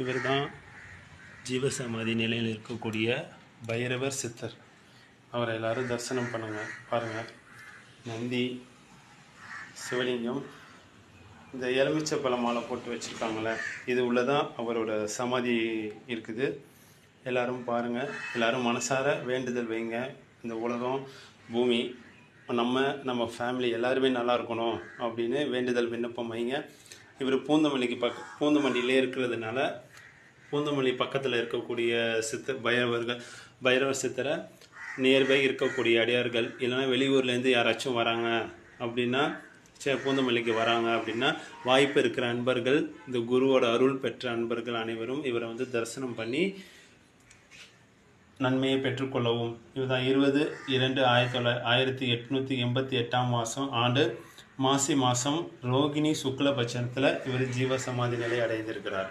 இவர் தான் ஜீவசமாதி நிலையில் இருக்கக்கூடிய பைரவர் சித்தர். அவரை எல்லாரும் தரிசனம் பண்ணுங்க பாருங்கள் நந்தி சிவலிங்கம் இந்த எலுமிச்சை பழ மாலை போட்டு வச்சுருக்காங்களே இது உள்ளதான் அவரோட சமாதி இருக்குது. எல்லாரும் பாருங்கள் எல்லாரும் மனசார வேண்டுதல் வைங்க. இந்த உலகம் பூமி நம்ம நம்ம ஃபேமிலி எல்லாருமே நல்லா இருக்கணும் அப்படின்னு வேண்டுதல் விண்ணப்பம் வைங்க. இவர் பூந்தமல்லிக்கு பக்க பூந்தமல்லியிலே இருக்கிறதுனால பூந்தமல்லி பக்கத்தில் இருக்கக்கூடிய சித்த பைரவர்கள் பைரவர் சித்தரை நியர்பை இருக்கக்கூடிய அடியார்கள் இல்லைன்னா வெளியூர்லேருந்து யாராச்சும் வராங்க அப்படின்னா சே பூந்தமல்லிக்கு வராங்க அப்படின்னா வாய்ப்பு இருக்கிற அன்பர்கள் இந்த குருவோட அருள் பெற்ற அன்பர்கள் அனைவரும் இவரை வந்து தரிசனம் பண்ணி நன்மையை பெற்றுக்கொள்ளவும் இதுதான் இருபது இரண்டு ஆயிரத்தி தொள்ளாயிர ஆயிரத்தி எட்நூற்றி எண்பத்தி எட்டாம் மாதம் ஆண்டு மாசி மாதம் ரோகிணி சுக்ல பட்சத்தில் இவர் ஜீவ சமாதி நிலை அடைந்திருக்கிறார்.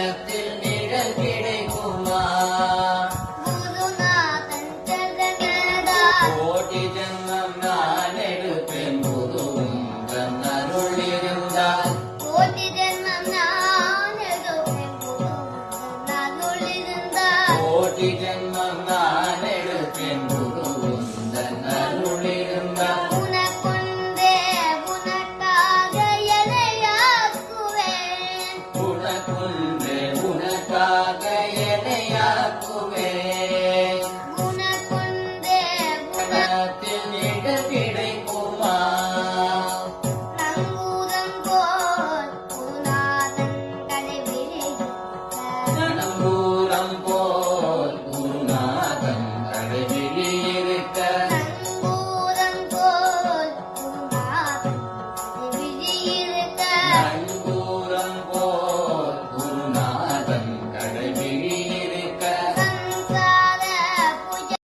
நரகத்தில் நிழல் கிடைக்குமா கோட்டி ஜென்மம் நான் எடுப்பேன் புதுவும் தன்னருள் இருந்தால் கோட்டி ஜென்மம் Jacobe.